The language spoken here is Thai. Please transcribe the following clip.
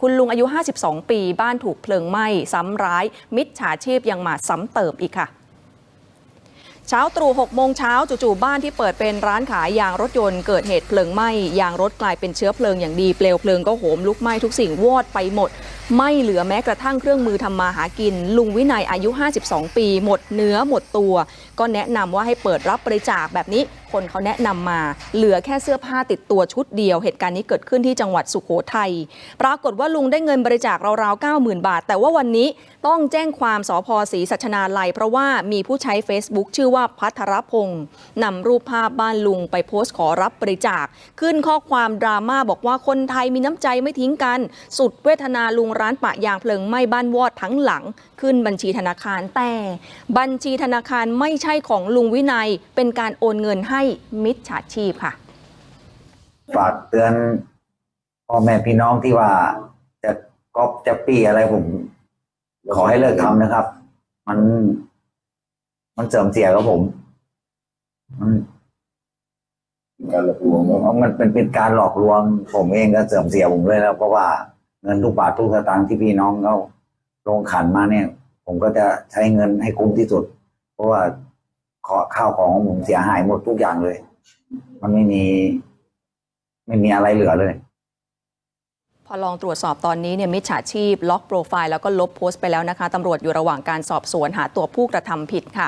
คุณลุงอายุ 52 ปี บ้านถูกเพลิงไหม้ ซ้ำร้าย มิจฉาชีพยังมาซ้ำเติมอีกค่ะ เช้าตรู่6โมงเช้าจู่ๆบ้านที่เปิดเป็นร้านขายยางรถยนต์เกิดเหตุเพลิงไหม้ยางรถกลายเป็นเชื้อเพลิงอย่างดีเปลวเพลิงก็โหมลุกไหม้ทุกสิ่งวอดไปหมด ไม่เหลือแม้กระทั่งเครื่องมือทำมาหากิน ลุงวินัยอายุ 52 ปี หมดเนื้อหมดตัว ก็แนะนำว่าให้เปิดรับบริจาคแบบนี้ คนเขาแนะนำมา เหลือแค่เสื้อผ้าติดตัวชุดเดียว เหตุการณ์นี้เกิดขึ้นที่จังหวัดสุโขทัยปรากฏว่าลุงได้เงินบริจาคราวๆ90,000 บาท แต่ว่าวันนี้ต้องแจ้งความสพศรีสัชนาลัยเพราะว่ามีผู้ใช้ Facebook ชื่อว่าพัทรพงศ์นำรูปภาพบ้านลุงไปโพสต์ขอรับบริจาค ขึ้นข้อความดราม่าบอกว่าคนไทยมีน้ำใจไม่ทิ้งกัน สุดเวทนาลุงร้านปะยางเพลิงไหม้บ้านวอดทั้งหลัง ขึ้นบัญชีธนาคารแต่ บัญชีธนาคารไม่ใช่ของลุงวินัย เป็นการโอนเงินให้มิจฉาชีพค่ะฝากเตือนพ่อแม่พี่น้องที่ว่าจะก๊อปจะปี้อะไรผม ขอให้เลิกทำนะครับ มัน มันเสื่อมเสียกับผม มันการหลอกลวงเนอะมันเป็นเป็นการหลอกลวง ผมเองก็เสื่อมเสียผมเลยแล้วเพราะว่าเงินทุกบาททุกสตางค์ที่พี่น้องเขาลงขันมาเนี่ย ผมก็จะใช้เงินให้คุ้มที่สุด เพราะว่าขอข้าวของของผมเสียหายหมดทุกอย่างเลย มันไม่มี ไม่มีอะไรเหลือเลย พอลองตรวจสอบตอนนี้เนี่ยมิจฉาชีพ ล็อกโปรไฟล์แล้วก็ลบโพสต์ไปแล้วนะคะตำรวจอยู่ระหว่างการสอบสวนหาตัวผู้กระทำผิดค่ะ